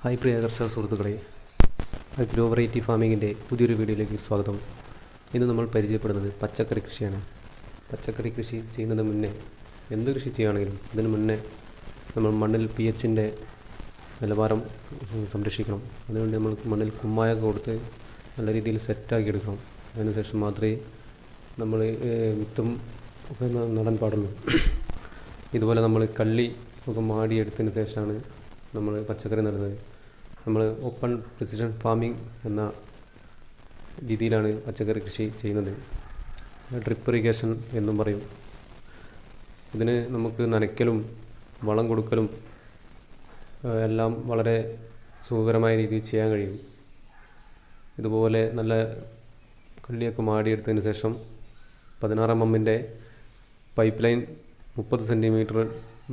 Hi പ്രിയ കർഷക സുഹൃത്തുക്കളെ. Agro variety ഫാമിങ്ങിന്റെ പുതിയൊരു വീഡിയോയിലേക്ക് സ്വാഗതം. ഇന്ന് നമ്മൾ പരിചയപ്പെടുന്നത് പച്ചക്കറി കൃഷിയാണ്. പച്ചക്കറി കൃഷി ചെയ്യുന്നതിന് മുന്നേ എന്ത് കൃഷി ചെയ്യുകയാണെങ്കിലും അതിന് മുന്നേ നമ്മൾ മണ്ണിൽ പി എച്ചിന്റെ നിലവാരം സംരക്ഷിക്കണം. അതിനുവേണ്ടി നമ്മൾ മണ്ണിൽ കുമ്മായൊക്കെ കൊടുത്ത് നല്ല രീതിയിൽ സെറ്റാക്കി എടുക്കണം. അതിനുശേഷം മാത്രമേ നമ്മൾ വിത്തും ഒക്കെ നടാൻ പാടുള്ളൂ. ഇതുപോലെ നമ്മൾ കള്ളി ഒക്കെ മാടിയെടുത്തതിന് ശേഷമാണ് നമ്മൾ പച്ചക്കറി നടുന്നത്. നമ്മൾ ഓപ്പൺ പ്രിസിഷൻ ഫാമിംഗ് എന്ന രീതിയിലാണ് പച്ചക്കറി കൃഷി ചെയ്യുന്നത്. ഡ്രിപ്പ് ഇറിഗേഷൻ എന്നും പറയും. ഇതിന് നമുക്ക് നനയ്ക്കലും വളം കൊടുക്കലും എല്ലാം വളരെ സുഖകരമായ രീതിയിൽ ചെയ്യാൻ കഴിയും. ഇതുപോലെ നല്ല കള്ളിയൊക്കെ മാടിയെടുത്തതിന് ശേഷം പതിനാറ് എമ്മിന്റെ പൈപ്പ് ലൈൻ മുപ്പത് സെന്റിമീറ്റർ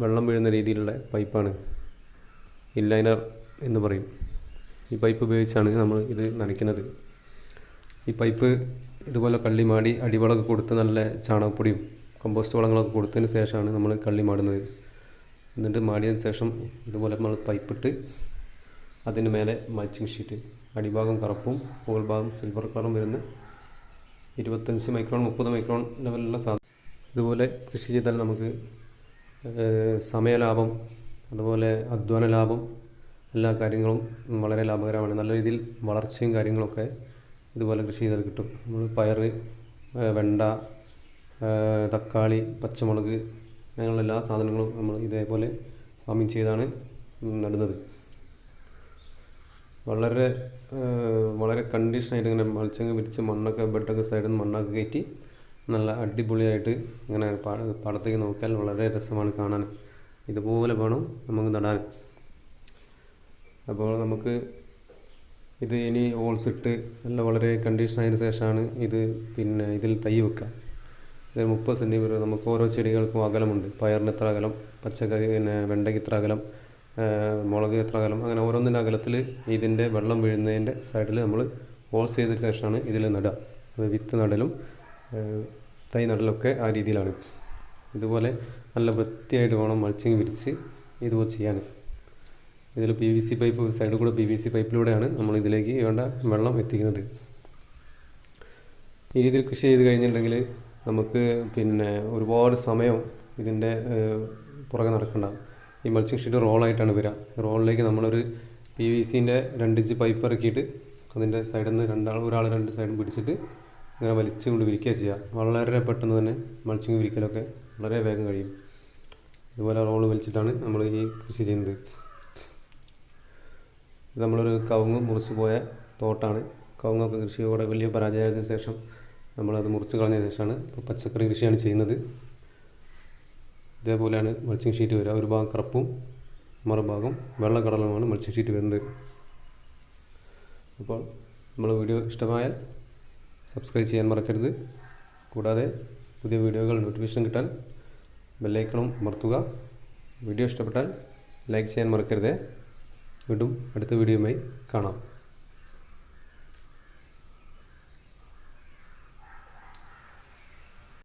വെള്ളം വീഴുന്ന രീതിയിലുള്ള പൈപ്പാണ് ഇൻലൈനർ എന്ന് പറയും. ഈ പൈപ്പ് ഉപയോഗിച്ചാണ് നമ്മൾ ഇത് നനയ്ക്കുന്നത്. ഈ പൈപ്പ് ഇതുപോലെ കള്ളി മാടി അടിവളമൊക്കെ കൊടുത്ത് നല്ല ചാണകപ്പൊടിയും കമ്പോസ്റ്റ് വളങ്ങളൊക്കെ കൊടുത്തതിന് ശേഷമാണ് നമ്മൾ കള്ളി മാടുന്നത്. എന്നിട്ട് മാടിയതിന് ശേഷം ഇതുപോലെ നമ്മൾ പൈപ്പിട്ട് അതിന് മേലെ മൾച്ചിങ് ഷീറ്റ് അടിഭാഗം കറുപ്പും ഭാഗം സിൽവർ കളറും വരുന്ന ഇരുപത്തഞ്ച് മൈക്രോൺ മുപ്പത് മൈക്രോൺ ലെവലിലുള്ള സാധനം. ഇതുപോലെ കൃഷി ചെയ്താൽ നമുക്ക് സമയലാഭം അതുപോലെ അധ്വാന ലാഭം എല്ലാ കാര്യങ്ങളും വളരെ ലാഭകരമാണ്. നല്ല രീതിയിൽ വളർച്ചയും കാര്യങ്ങളൊക്കെ ഇതുപോലെ കൃഷി ചെയ്താൽ കിട്ടും. നമ്മൾ പയർ വെണ്ട തക്കാളി പച്ചമുളക് അങ്ങനെയുള്ള എല്ലാ സാധനങ്ങളും നമ്മൾ ഇതേപോലെ ഫാമിങ് ചെയ്താണ് നടുന്നത്. വളരെ വളരെ കണ്ടീഷനായിട്ട് ഇങ്ങനെ മത്സ്യങ്ങൾ വിരിച്ച് മണ്ണൊക്കെ ബെഡൊക്കെ സൈഡിൽ നിന്ന് മണ്ണൊക്കെ കയറ്റി നല്ല അടിപൊളിയായിട്ട് ഇങ്ങനെ പാട പാടത്തേക്ക് നോക്കിയാൽ വളരെ രസമാണ് കാണാൻ. ഇതുപോലെ വേണം നമുക്ക് നടാൻ. അപ്പോൾ നമുക്ക് ഇത് ഇനി ഓൾസ് ഇട്ട് നല്ല വളരെ കണ്ടീഷൻ ആയതിനു ശേഷമാണ് ഇത് പിന്നെ ഇതിൽ തൈ വെക്കുക. ഇത് മുപ്പത് സെന്റിമീറ്റർ നമുക്ക് ഓരോ ചെടികൾക്കും അകലമുണ്ട്. പയറിന് ഇത്ര അകലം പച്ചക്കറി പിന്നെ വെണ്ടയ്ക്ക് ഇത്ര അകലം മുളക് ഇത്ര അകലം അങ്ങനെ ഓരോന്നിന്റെ അകലത്തിൽ ഇതിന്റെ വെള്ളം വീഴുന്നതിന്റെ സൈഡിൽ നമ്മൾ ഹോൾസ് ചെയ്തതിന് ശേഷമാണ് ഇതിൽ നടുക. അത് വിത്ത് നടലും തൈ നടലൊക്കെ ആ രീതിയിലാണ്. ഇതുപോലെ നല്ല വൃത്തിയായിട്ട് വേണം മൾച്ചിങ് വിരിച്ച് ഇതുപോലെ ചെയ്യാൻ. ഇതിൽ പി വി സി പൈപ്പ് സൈഡിൽ കൂടെ പി വി സി പൈപ്പിലൂടെയാണ് നമ്മൾ ഇതിലേക്ക് വേണ്ട വെള്ളം എത്തിക്കുന്നത്. ഈ രീതിയിൽ കൃഷി ചെയ്ത് കഴിഞ്ഞിട്ടുണ്ടെങ്കിൽ നമുക്ക് പിന്നെ ഒരുപാട് സമയം ഇതിന്റെ പുറകെ നടക്കണ്ട. ഈ മൾച്ചിങ് ഷീറ്റ് റോളായിട്ടാണ് വരിക. റോളിലേക്ക് നമ്മളൊരു പി വി സിന്റെ രണ്ടിഞ്ച് പൈപ്പ് ഇറക്കിയിട്ട് അതിന്റെ സൈഡിൽ നിന്ന് രണ്ടാൾ ഒരാൾ രണ്ട് സൈഡും പിടിച്ചിട്ട് ഇങ്ങനെ വലിച്ചു കൊണ്ട് വിരിക്കുക ചെയ്യുക വളരെ പെട്ടെന്ന് തന്നെ മൾച്ചിങ് വിരിക്കലൊക്കെ വളരെ വേഗം കഴിയും. ഇതുപോലെ റോൾ വലിച്ചിട്ടാണ് നമ്മൾ ഈ കൃഷി ചെയ്യുന്നത്. ഇത് നമ്മളൊരു കവുങ്ങ് മുറിച്ച് പോയ തോട്ടാണ്. കവുങ്ങൊക്കെ കൃഷിയോടെ വലിയ പരാജയത്തിന് ശേഷം നമ്മളത് മുറിച്ച് കളഞ്ഞതിന് ശേഷമാണ് ഇപ്പോൾ പച്ചക്കറി കൃഷിയാണ് ചെയ്യുന്നത്. ഇതേപോലെയാണ് മൾച്ചിങ് ഷീറ്റ് വരിക. ഒരു ഭാഗം കറുപ്പും മറുഭാഗം വെള്ളക്കടലുമാണ് മൾച്ചിങ് ഷീറ്റ് വരുന്നത്. അപ്പോൾ നമ്മൾ വീഡിയോ ഇഷ്ടമായാൽ സബ്സ്ക്രൈബ് ചെയ്യാൻ മറക്കരുത്. കൂടാതെ പുതിയ വീഡിയോകൾ നോട്ടിഫിക്കേഷൻ കിട്ടാൻ ബെല്ലൈക്കണം അമർത്തുക വീഡിയോ ഇഷ്ടപ്പെട്ടാൽ ലൈക്ക് ചെയ്യാൻ മറക്കരുത്. വീണ്ടും അടുത്ത വീഡിയോയുമായി കാണാം.